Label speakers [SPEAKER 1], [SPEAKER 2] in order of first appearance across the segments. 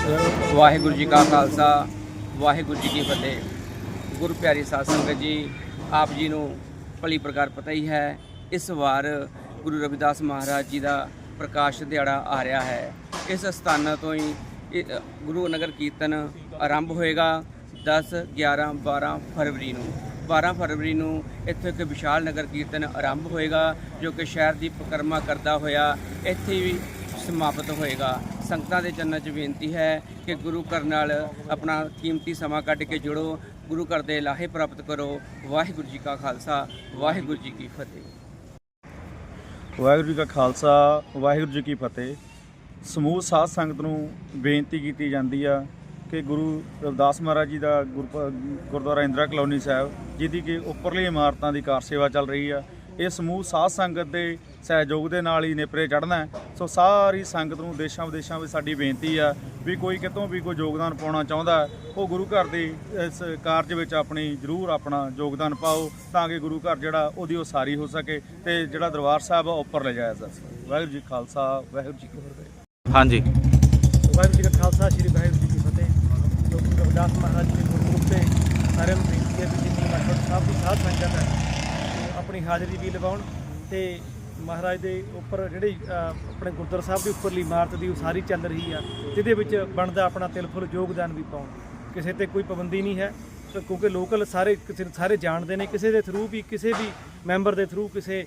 [SPEAKER 1] ਵਾਹਿਗੁਰੂ ਜੀ ਕਾ ਖਾਲਸਾ, ਵਾਹਿਗੁਰੂ ਜੀ ਕੀ ਫਤਿਹ। ਗੁਰੂ ਪਿਆਰੀ ਸਾਧ ਸੰਗਤ ਜੀ, ਆਪ ਜੀ ਨੂੰ ਭਲੀ ਪ੍ਰਕਾਰ ਪਤਾ ਹੀ ਹੈ, ਇਸ ਵਾਰ ਗੁਰੂ ਰਵਿਦਾਸ ਮਹਾਰਾਜ ਜੀ ਦਾ ਪ੍ਰਕਾਸ਼ ਦਿਹਾੜਾ ਆ ਰਿਹਾ ਹੈ। ਇਸ ਸਥਾਨ ਤੋਂ ਹੀ ਗੁਰੂ ਨਗਰ ਕੀਰਤਨ ਆਰੰਭ ਹੋਏਗਾ 10 11 12 ਫਰਵਰੀ ਨੂੰ। 12 ਫਰਵਰੀ ਨੂੰ ਇੱਥੇ ਇੱਕ ਵਿਸ਼ਾਲ ਨਗਰ ਕੀਰਤਨ ਆਰੰਭ ਹੋਏਗਾ, ਜੋ ਕਿ ਸ਼ਹਿਰ ਦੀ ਪਰਿਕਰਮਾ ਕਰਦਾ ਹੋਇਆ ਇੱਥੇ ਵੀ ਸਮਾਪਤ ਹੋਏਗਾ। ਸੰਗਤਾਂ ਦੇ ਚਰਨਾਂ 'ਚ ਬੇਨਤੀ ਹੈ ਕਿ ਗੁਰੂ ਘਰ ਨਾਲ ਆਪਣਾ ਕੀਮਤੀ ਸਮਾਂ ਕੱਢ ਕੇ ਜੁੜੋ, ਗੁਰੂ ਘਰ ਦੇ ਲਾਹੇ ਪ੍ਰਾਪਤ ਕਰੋ। ਵਾਹਿਗੁਰੂ ਜੀ ਕਾ ਖਾਲਸਾ, ਵਾਹਿਗੁਰੂ ਜੀ ਕੀ ਫਤਿਹ।
[SPEAKER 2] ਵਾਹਿਗੁਰੂ ਜੀ ਕਾ ਖਾਲਸਾ, ਵਾਹਿਗੁਰੂ ਜੀ ਕੀ ਫਤਿਹ। ਸਮੂਹ ਸਾਧ ਸੰਗਤ ਨੂੰ ਬੇਨਤੀ ਕੀਤੀ ਜਾਂਦੀ ਆ ਕਿ ਗੁਰੂ ਰਵਿਦਾਸ ਮਹਾਰਾਜ ਜੀ ਦਾ ਗੁਰਪ- ਗੁਰਦੁਆਰਾ ਇੰਦਰਾ ਕਲੋਨੀ ਸਾਹਿਬ, ਜਿਹਦੀ ਕਿ ਉੱਪਰਲੀ ਇਮਾਰਤਾਂ ਦੀ ਕਾਰ ਸੇਵਾ ਚੱਲ ਰਹੀ ਆ ਇਹ ਸਮੂਹ ਸਾਧ ਸੰਗਤ ਦੇ ਸਹਿਯੋਗ ਦੇ ਨਾਲ ਹੀ ਨੇਪਰੇ ਚੜ੍ਹਨਾ ਹੈ। ਸੋ ਸਾਰੀ ਸੰਗਤ ਨੂੰ ਦੇਸ਼ਾਂ ਵਿਦੇਸ਼ਾਂ ਵਿੱਚ ਸਾਡੀ ਬੇਨਤੀ ਆ ਵੀ ਕੋਈ ਕਿਤੋਂ ਵੀ ਕੋਈ ਯੋਗਦਾਨ ਪਾਉਣਾ ਚਾਹੁੰਦਾ ਉਹ ਗੁਰੂ ਘਰ ਦੀ ਇਸ ਕਾਰਜ ਵਿੱਚ ਆਪਣੀ ਜ਼ਰੂਰ ਆਪਣਾ ਯੋਗਦਾਨ ਪਾਓ ਤਾਂ ਕਿ ਗੁਰੂ ਘਰ ਜਿਹੜਾ ਉਹਦੀ ਉਸਾਰੀ ਹੋ ਸਕੇ ਤੇ ਜਿਹੜਾ ਦਰਬਾਰ ਸਾਹਿਬ ਆ ਉਹ ਉੱਪਰ ਲਿਜਾਇਆ ਜਾ ਸਕੇ। ਵਾਹਿਗੁਰੂ ਜੀ ਖਾਲਸਾ ਵਾਹਿਗੁਰੂ ਜੀ ਕੀ ਫਤਿਹ।
[SPEAKER 3] ਹਾਂਜੀ।
[SPEAKER 4] ਵਾਹਿਗੁਰੂ ਜੀ ਕਾ ਖਾਲਸਾ ਸ੍ਰੀ ਵਾਹਿਗੁਰੂ ਜੀ ਕੀ ਫਤਿਹ। ਲੋਕ ਰਵਿਦਾਸ ਮਹਾਰਾਜ ਜੀ ਦੇ ਗੁਰਪੁਰਬ ਤੇ ਸਾਰਿਆਂ ਨੂੰ ਬੇਨਤੀ ਹੈ ਕਿ ਜਿੰਨੀ ਮਠ ਸਾਹਿਬ ਦੀ ਸਾਧ ਸੰਗਤ ਹੈ। ਆਪਣੀ ਹਾਜ਼ਰੀ ਵੀ ਲਵਾਉਣ ਤੇ ਮਹਾਰਾਜ ਦੇ ਉੱਪਰ ਜਿਹੜੀ ਆਪਣੇ ਗੁਰਦੁਆਰਾ ਸਾਹਿਬ ਦੀ ਉੱਪਰਲੀ ਇਮਾਰਤ ਦੀ ਉਸਾਰੀ ਚੱਲ ਰਹੀ ਆ, ਜਿਹਦੇ ਵਿੱਚ ਬਣਦਾ ਆਪਣਾ ਤਿਲ ਫੁੱਲ ਯੋਗਦਾਨ ਵੀ ਪਾਉਣ। ਕਿਸੇ ਤੇ ਕੋਈ ਪਾਬੰਦੀ ਨਹੀਂ ਹੈ ਕਿਉਂਕਿ ਲੋਕਲ ਸਾਰੇ ਕਿਸੇ, ਸਾਰੇ ਜਾਣਦੇ ਨੇ, ਕਿਸੇ ਦੇ ਥਰੂ ਵੀ, ਕਿਸੇ ਵੀ ਮੈਂਬਰ ਦੇ ਥਰੂ ਕਿਸੇ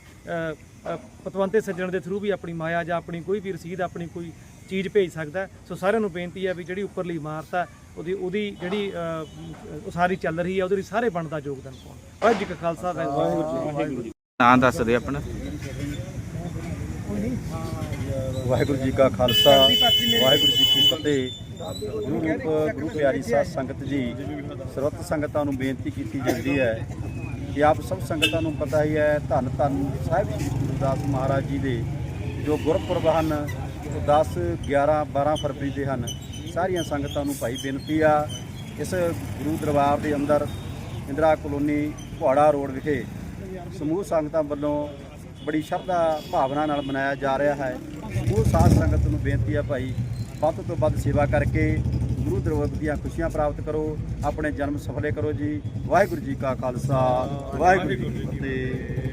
[SPEAKER 4] ਪਤਵੰਤੇ ਸੱਜਣ ਦੇ ਥਰੂ ਵੀ ਆਪਣੀ ਮਾਇਆ ਜਾਂ ਆਪਣੀ ਕੋਈ ਵੀ ਰਸੀਦ, ਆਪਣੀ ਕੋਈ ਚੀਜ਼ ਭੇਜ ਸਕਦਾ। ਸੋ ਸਾਰਿਆਂ ਨੂੰ ਬੇਨਤੀ ਹੈ ਵੀ ਜਿਹੜੀ ਉੱਪਰਲੀ ਇਮਾਰਤ ਹੈ ਉਹਦੀ ਉਹਦੀ ਜਿਹੜੀ ਉਸਾਰੀ ਚੱਲ ਰਹੀ ਹੈ ਉਹਦੇ ਲਈ ਸਾਰੇ ਬਣਦਾ ਯੋਗਦਾਨ ਪਾਉਣ। ਵਾਹਿਗੁਰੂ ਜੀ ਕਾ ਖਾਲਸਾ ਵਾਹਿਗੁਰੂ ਜੀ
[SPEAKER 3] ਨਾਂ ਦੱਸ ਦਿਓ ਆਪਣਾ।
[SPEAKER 2] ਵਾਹਿਗੁਰੂ ਜੀ ਕਾ ਖਾਲਸਾ ਵਾਹਿਗੁਰੂ ਜੀ ਕੀ ਫਤਿਹ। ਗੁਰੂ ਰੂਪ ਗੁਰੂ ਪਿਆਰੀ ਸਾਧ ਸੰਗਤ ਜੀ ਸਰਬੱਤ ਸੰਗਤਾਂ ਨੂੰ ਬੇਨਤੀ ਕੀਤੀ ਜਾਂਦੀ ਹੈ ਕਿ ਆਪ ਸਭ ਸੰਗਤਾਂ ਨੂੰ ਪਤਾ ਹੀ ਹੈ ਧੰਨ ਧੰਨ ਸਾਹਿਬ ਸ੍ਰੀ ਗੁਰੂ ਰਵਿਦਾਸ ਮਹਾਰਾਜ ਜੀ ਦੇ ਜੋ ਗੁਰਪੁਰਬ ਹਨ ਉਹ 10 11 12 ਫਰਵਰੀ ਦੇ ਹਨ। ਸਾਰੀਆਂ ਸੰਗਤਾਂ ਨੂੰ ਭਾਈ ਬੇਨਤੀ ਆ, ਇਸ ਗੁਰੂ ਦਰਬਾਰ ਦੇ ਅੰਦਰ ਇੰਦਰਾ ਕਲੋਨੀ ਪੁਹਾੜਾ ਰੋਡ ਵਿਖੇ ਸਮੂਹ ਸੰਗਤਾਂ ਵੱਲੋਂ ਬੜੀ ਸ਼ਰਧਾ ਭਾਵਨਾ ਨਾਲ ਮਨਾਇਆ ਜਾ ਰਿਹਾ ਹੈ। ਉਹ ਸਾਧ ਸੰਗਤ ਨੂੰ ਬੇਨਤੀ ਆ ਭਾਈ, ਵੱਧ ਤੋਂ ਵੱਧ ਸੇਵਾ ਕਰਕੇ ਗੁਰੂ ਦਰਬਾਰ ਦੀਆਂ ਖੁਸ਼ੀਆਂ ਪ੍ਰਾਪਤ ਕਰੋ, ਆਪਣੇ ਜਨਮ ਸਫਲੇ ਕਰੋ ਜੀ। ਵਾਹਿਗੁਰੂ ਜੀ ਕਾ ਖਾਲਸਾ, ਵਾਹਿਗੁਰੂ ਜੀ ਕੀ ਫਤਿਹ।